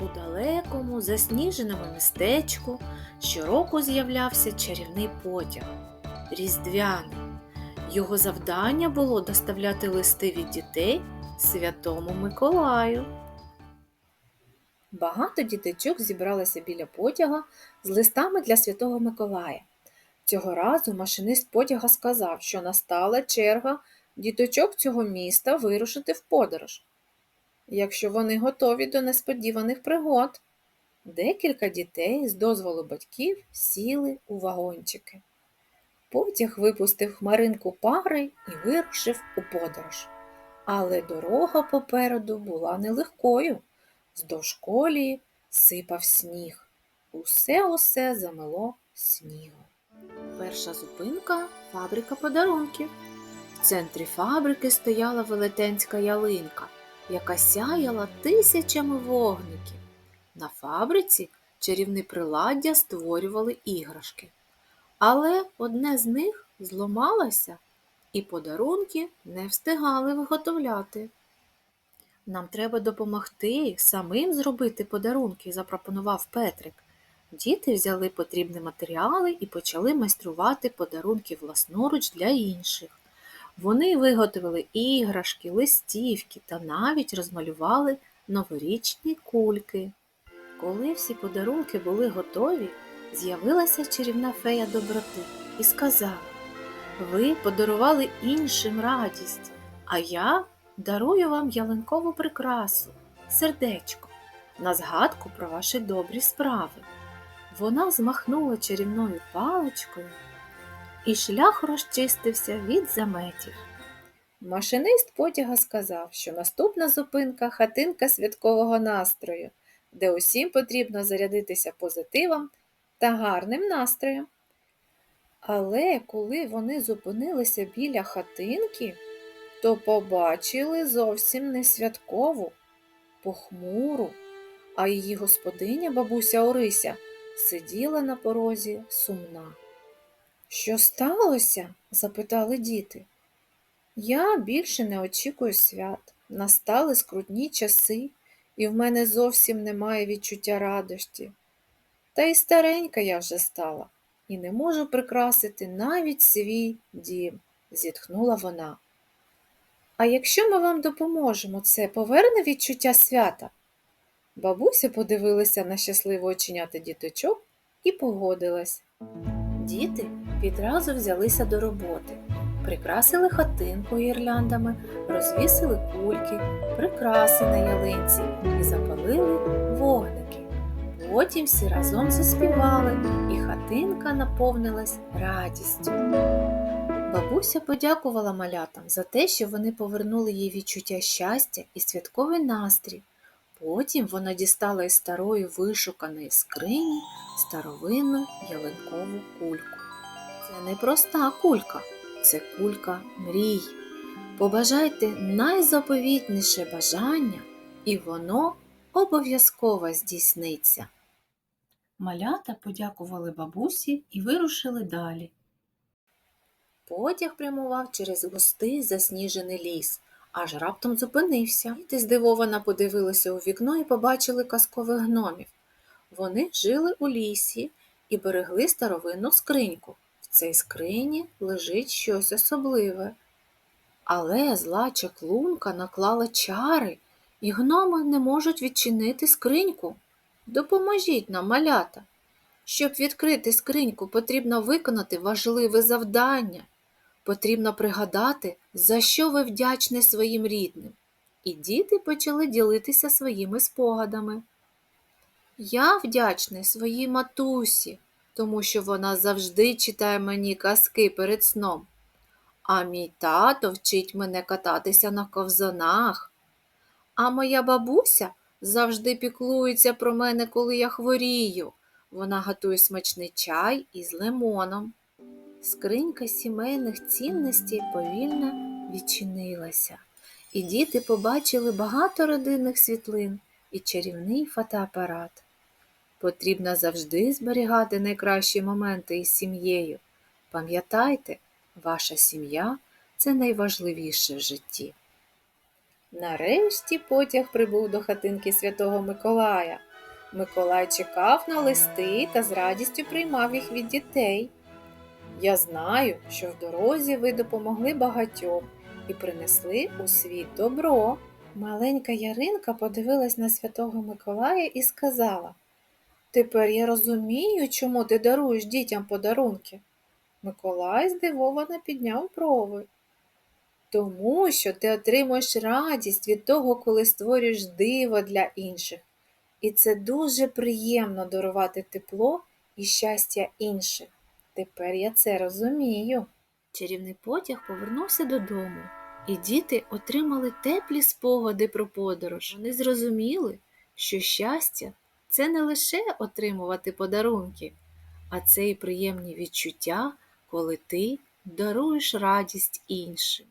У далекому засніженому містечку щороку з'являвся чарівний потяг Різдвяний. Його завдання було доставляти листи від дітей Святому Миколаю. Багато діточок зібралося біля потяга з листами для Святого Миколая. Цього разу машинист потяга сказав, що настала черга діточок цього міста вирушити в подорож, якщо вони готові до несподіваних пригод. Декілька дітей з дозволу батьків сіли у вагончики. Потяг випустив хмаринку пари і вирушив у подорож. Але дорога попереду була нелегкою. Здовж колії сипав сніг. Усе усе замело снігом. Перша зупинка фабрика подарунків. В центрі фабрики стояла велетенська ялинка, яка сяяла тисячами вогників. На фабриці чарівні приладдя створювали іграшки. Але одне з них зламалося, і подарунки не встигали виготовляти. Нам треба допомогти самим зробити подарунки, запропонував Петрик. Діти взяли потрібні матеріали і почали майструвати подарунки власноруч для інших. Вони виготовили іграшки, листівки та навіть розмалювали новорічні кульки. Коли всі подарунки були готові, з'явилася чарівна фея доброти і сказала: Ви подарували іншим радість, а я дарую вам ялинкову прикрасу, сердечко, на згадку про ваші добрі справи. Вона змахнула чарівною паличкою, і шлях розчистився від заметів. Машинист потяга сказав, що наступна зупинка хатинка святкового настрою, де усім потрібно зарядитися позитивом та гарним настроєм. Але коли вони зупинилися біля хатинки, то побачили зовсім не святкову, похмуру, а її господиня бабуся Орися сиділа на порозі сумна. Що сталося? запитали діти. Я більше не очікую свят. Настали скрутні часи, і в мене зовсім немає відчуття радості. Та й старенька я вже стала, і не можу прикрасити навіть свій дім, зітхнула вона. А якщо ми вам допоможемо, це поверне відчуття свята? Бабуся подивилася на щасливо оченята діточок і погодилась. Діти відразу взялися до роботи, прикрасили хатинку гірляндами, розвісили кульки, прикраси на ялинці і запалили вогники. Потім всі разом заспівали, і хатинка наповнилась радістю. Бабуся подякувала малятам за те, що вони повернули їй відчуття щастя і святковий настрій. Потім вона дістала із старої вишуканої скрині старовинну ялинкову кульку. Це не проста кулька, це кулька мрій. Побажайте найзаповітніше бажання, і воно обов'язково здійсниться. Малята подякували бабусі і вирушили далі. Потяг прямував через густий засніжений ліс, аж раптом зупинився. Діти здивовано подивилися у вікно і побачили казкових гномів. Вони жили у лісі і берегли старовинну скриньку. В цій скрині лежить щось особливе. Але зла чаклунка наклала чари, і гноми не можуть відчинити скриньку. Допоможіть нам, малята. Щоб відкрити скриньку, потрібно виконати важливе завдання. Потрібно пригадати, за що ви вдячні своїм рідним. І діти почали ділитися своїми спогадами. Я вдячний своїй матусі, тому що вона завжди читає мені казки перед сном. А мій тато вчить мене кататися на ковзанах. А моя бабуся завжди піклується про мене, коли я хворію. Вона готує смачний чай із лимоном. Скринька сімейних цінностей повільно відчинилася, і діти побачили багато родинних світлин і чарівний фотоапарат. Потрібно завжди зберігати найкращі моменти із сім'єю. Пам'ятайте, ваша сім'я це найважливіше в житті. Нарешті потяг прибув до хатинки Святого Миколая. Миколай чекав на листи та з радістю приймав їх від дітей. Я знаю, що в дорозі ви допомогли багатьом і принесли у світ добро. Маленька Яринка подивилась на святого Миколая і сказала Тепер я розумію, чому ти даруєш дітям подарунки. Миколай здивовано підняв брови. Тому що ти отримуєш радість від того, коли створюєш диво для інших. І це дуже приємно дарувати тепло і щастя інших. Тепер я це розумію. Чарівний потяг повернувся додому, і діти отримали теплі спогади про подорож. Вони зрозуміли, що щастя це не лише отримувати подарунки, а це і приємні відчуття, коли ти даруєш радість іншим.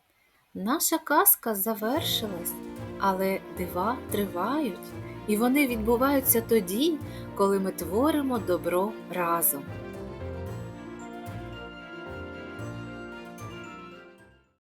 Наша казка завершилась, але дива тривають, і вони відбуваються тоді, коли ми творимо добро разом.